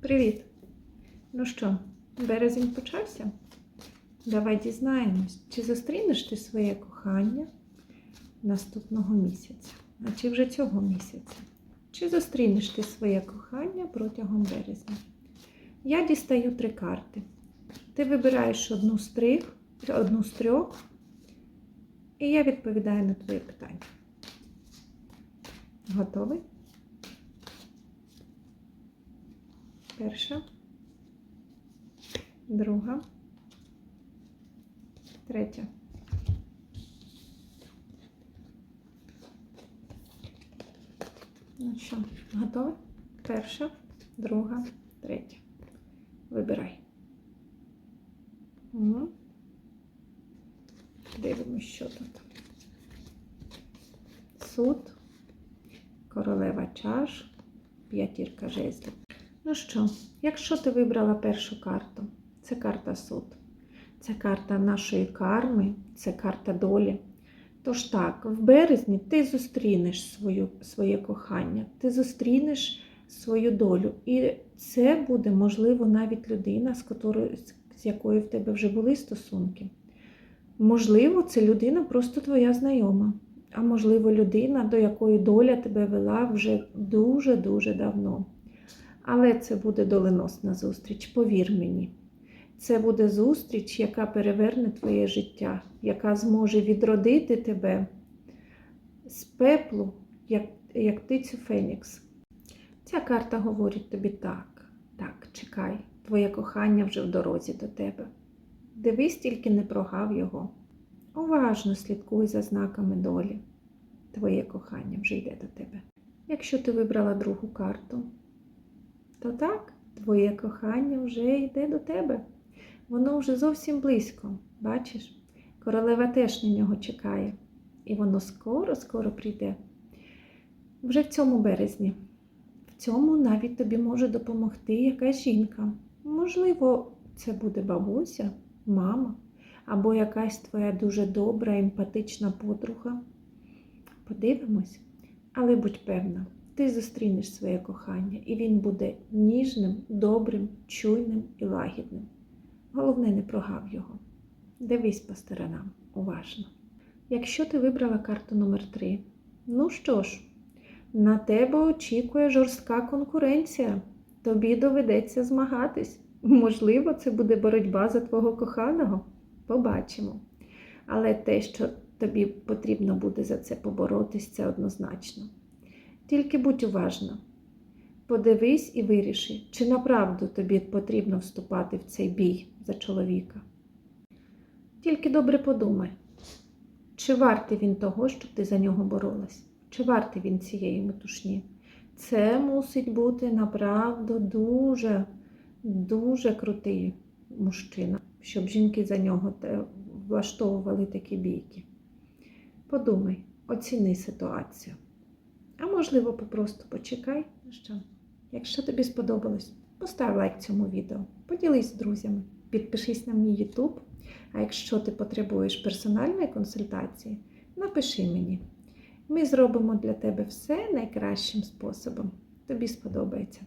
Привіт! Ну що, березень почався? Давай дізнаємось, чи зустрінеш ти своє кохання наступного місяця, а чи вже цього місяця? Чи зустрінеш ти своє кохання протягом березня? Я дістаю три карти. Ти вибираєш одну з трьох, одну з трьох, і я відповідаю на твої питання. Готовий? Перша, друга, третя. Ну що, готові? Перша, друга, третя. Вибирай. Угу. Дивимось, що тут. Суд, королева чаш, п'ятірка жезлів. Ну що, якщо ти вибрала першу карту, це карта суд, це карта нашої карми, це карта долі. Тож так, в березні ти зустрінеш свою, своє кохання, ти зустрінеш свою долю. І це буде, можливо, навіть людина, з, котрою, з якою в тебе вже були стосунки. Можливо, це людина просто твоя знайома, а можливо, людина, до якої доля тебе вела вже дуже-дуже давно. Але це буде доленосна зустріч, повір мені. Це буде зустріч, яка переверне твоє життя, яка зможе відродити тебе з пеплу, як, як птицю Фенікс. Ця карта говорить тобі так, так, чекай, твоє кохання вже в дорозі до тебе. Дивись, тільки не прогав його. Уважно слідкуй за знаками долі. Твоє кохання вже йде до тебе. Якщо ти вибрала другу карту, то так, твоє кохання вже йде до тебе. Воно вже зовсім близько, бачиш? Королева теж на нього чекає. І воно скоро-скоро прийде. Вже в цьому березні. В цьому навіть тобі може допомогти якась жінка. Можливо, це буде бабуся, мама, або якась твоя дуже добра, емпатична подруга. Подивимось, але будь певна, ти зустрінеш своє кохання, і він буде ніжним, добрим, чуйним і лагідним. Головне, не прогав його. Дивись по сторонам уважно. Якщо ти вибрала карту номер 3 ну що ж, на тебе очікує жорстка конкуренція. Тобі доведеться змагатись. Можливо, це буде боротьба за твого коханого. Побачимо. Але те, що тобі потрібно буде за це поборотись, це однозначно. Тільки будь уважна. Подивись і виріши, чи направду тобі потрібно вступати в цей бій за чоловіка. Тільки добре подумай, чи вартий він того, щоб ти за нього боролась, чи вартий він цієї метушні. Це мусить бути направду дуже, дуже крутий мужчина, щоб жінки за нього влаштовували такі бійки. Подумай, оціни ситуацію. А можливо, попросту почекай. Що? Якщо тобі сподобалось, постав лайк цьому відео, поділись з друзями, підпишись на мій YouTube. А якщо ти потребуєш персональної консультації, напиши мені. Ми зробимо для тебе все найкращим способом. Тобі сподобається.